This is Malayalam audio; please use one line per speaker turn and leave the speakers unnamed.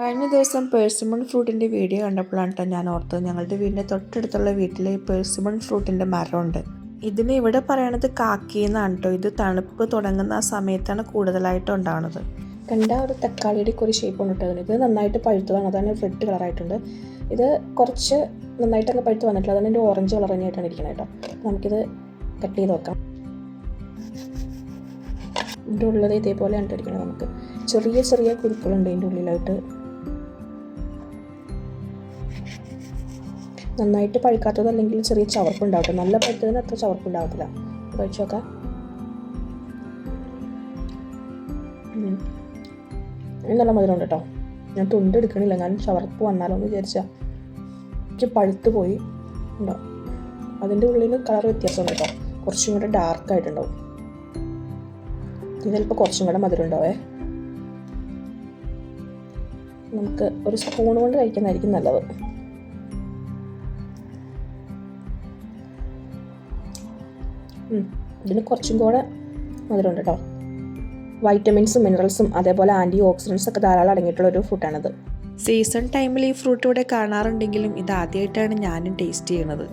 കഴിഞ്ഞ ദിവസം പേഴ്സിമൺ ഫ്രൂട്ടിന്റെ വീഡിയോ കണ്ടപ്പോഴാണ് കേട്ടോ ഞാൻ ഓർത്തത്. ഞങ്ങളുടെ വീടിന്റെ തൊട്ടടുത്തുള്ള വീട്ടിൽ പേഴ്സിമൺ ഫ്രൂട്ടിന്റെ മരമുണ്ട്. ഇതിന് ഇവിടെ പറയണത് കാക്കി എന്നാണ് കേട്ടോ. ഇത് തണുപ്പ് തുടങ്ങുന്ന ആ സമയത്താണ് കൂടുതലായിട്ട് ഉണ്ടാവുന്നത്
കണ്ട ഒരു തക്കാളിയുടെ ഒക്കെ ഒരു ഷേപ്പ് ഉണ്ട് കേട്ടോ. ഇത് നന്നായിട്ട് പഴുത്തതാണ് അതാണ് റെഡ് കളറായിട്ടുണ്ട് ഇത് കുറച്ച് നന്നായിട്ട് അങ്ങ് പഴുത്ത് വന്നിട്ടില്ല. അതാണ് എന്റെ ഓറഞ്ച് കളർ തന്നെയായിട്ടാണ് ഇരിക്കുന്നത് കേട്ടോ. നമുക്കിത് കട്ട് ചെയ്ത് നോക്കാം. ഇതിന്റെ ഉള്ളത് ഇതേപോലെ ഇരിക്കുന്നത് നമുക്ക്. ചെറിയ ചെറിയ കുരുക്കളുണ്ട് ഇതിന്റെ ഉള്ളിലായിട്ട്. നന്നായിട്ട് പഴുക്കാത്തത് അല്ലെങ്കിൽ ചെറിയ ചവർപ്പ് ഉണ്ടാവട്ടെ നല്ല പഴുത്തതിന് അത്ര ചവർപ്പുണ്ടാവത്തില്ല. കഴിച്ചു നോക്കാം. നല്ല മധുരമുണ്ട് കേട്ടോ. ഞാൻ തുണ്ട് എടുക്കണില്ല. ഞാൻ ചവർപ്പ് വന്നാലോ എന്ന് വിചാരിച്ചാൽ എനിക്ക് പഴുത്ത് പോയി. ഉണ്ടോ? അതിന്റെ ഉള്ളിൽ കളർ വ്യത്യാസമുണ്ട് കേട്ടോ. കുറച്ചും കൂടെ ഡാർക്ക് ആയിട്ടുണ്ടാവും. ഇത് ചിലപ്പോൾ കുറച്ചും കൂടെ മധുരം ഉണ്ടാവേ നമുക്ക് ഒരു സ്പൂൺ കൊണ്ട് കഴിക്കുന്നതായിരിക്കും നല്ലത്. ഇതിന് കുറച്ചും കൂടെ മധുരമുണ്ട് കേട്ടോ. വൈറ്റമിൻസും മിനറൽസും അതേപോലെ ആന്റി ഓക്സിഡൻസ് ഒക്കെ ധാരാളം അടങ്ങിയിട്ടുള്ള ഒരു ഫുഡാണിത്
സീസൺ ടൈമിൽ ഈ ഫ്രൂട്ട് ഇവിടെ കാണാറുണ്ടെങ്കിലും ഇത് ആദ്യമായിട്ടാണ് ഞാനും ടേസ്റ്റ് ചെയ്യണത്